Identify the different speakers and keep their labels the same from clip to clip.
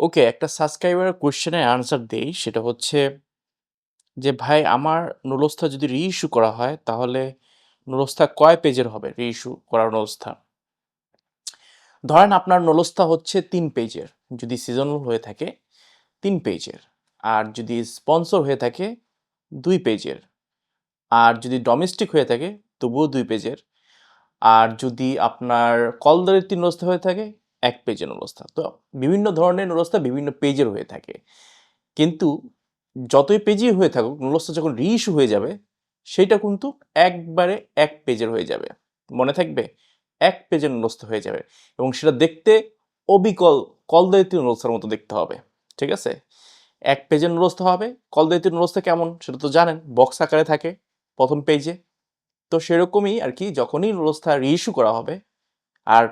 Speaker 1: ওকে, একটা subscriber কোয়েশ্চেনের answer দেই, সেটা হচ্ছে যে, ভাই, আমার নুলস্থা যদি রিইস্যু করা হয়, তাহলে নুলস্থা কয় পেজের হবে? রিইস্যু করার নুলস্থা। ধরেন আপনার নুলস্থা হচ্ছে তিন পেজের যদি সিজনাল হয়ে থাকে, তিন পেজের আর যদি স্পন্সর হয়ে থাকে, দুই পেজের আর যদি ডোমেস্টিক হয়ে থাকে, তবুও দুই পেজের আর যদি আপনার কলদারের তিন নুলস্থা হয়ে থাকে এক পেজের নুলস্থা তো বিভিন্ন ধরনের নুলস্থা বিভিন্ন পেজের হয়ে থাকে। কিন্তু যতই পেজই হয়ে থাকুক নুলস্থা যখন রিইস্যু হয়ে যাবে, সেটা কিন্তু একবারে এক পেজের হয়ে যাবে। মনে থাকবে? এক পেজের নুলস্থা হয়ে যাবে। এবং সেটা দেখতে অবিকল কলদারিত নুলস্থার মতো দেখতে হবে। ঠিক আছে? এক পেজের নুলস্থা হবে। কলদারিত নুলস্থা কেমন সেটা তো জানেন। বক্স আকারে থাকে প্রথম পেজে তো সেরকমই আর কি যখনই নুলস্থা রিইস্যু করা হবে, আর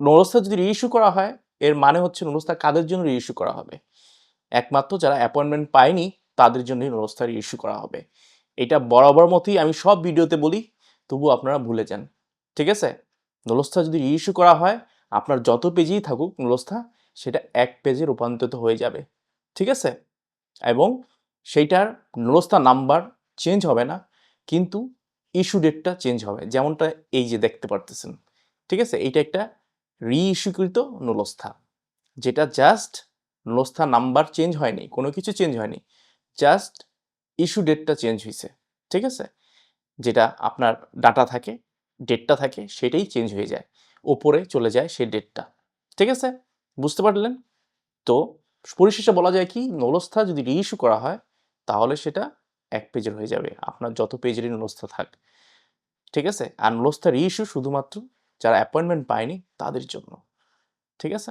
Speaker 1: নুলস্থা যদি রিইস্যু করা হয়, এর মানে হচ্ছে নুলস্থা কাদের জন্য রিইস্যু করা হবে? একমাত্র যারা অ্যাপয়েন্টমেন্ট পায়নি, তাদের জন্যই নুলস্থা রিইস্যু করা হবে। এটা বরাবর মতোই আমি সব ভিডিওতে বলি তবু আপনারা ভুলে যান। ঠিক আছে? নুলস্থা যদি রিইস্যু করা হয়, আপনার যত পেজেই থাকুক নুলস্থা সেটা এক পেজে রূপান্তরিত হয়ে যাবে। ঠিক আছে? এবং সেইটার নুলস্থা নাম্বার চেঞ্জ হবে না, কিন্তু ইস্যু ডেটটা চেঞ্জ হবে, যেমনটা এই যে দেখতে পারতেছেন। ঠিক আছে? এইটা একটা রিইস্যুকৃত নুলস্থা, যেটা জাস্ট নুলস্থা নাম্বার চেঞ্জ হয়নি, কোনো কিছু চেঞ্জ হয়নি জাস্ট ইস্যু ডেটটা চেঞ্জ হয়েছে ঠিক আছে? যেটা আপনার ডাটা থাকে ডেটটা থাকে, সেটাই চেঞ্জ হয়ে যায়, ওপরে চলে যায় সেই ডেটটা ঠিক আছে? বুঝতে পারলেন? তো পরিশেষে বলা যায় কি, নলস্থা যদি রিইস্যু করা হয়, তাহলে সেটা এক পেজের হয়ে যাবে, আপনার যত পেজেরই নলস্থা থাক, ঠিক আছে? আর নলস্থা রিইস্যু শুধুমাত্র যারা অ্যাপয়েন্টমেন্ট পায়নি তাদের জন্য। ঠিক আছে?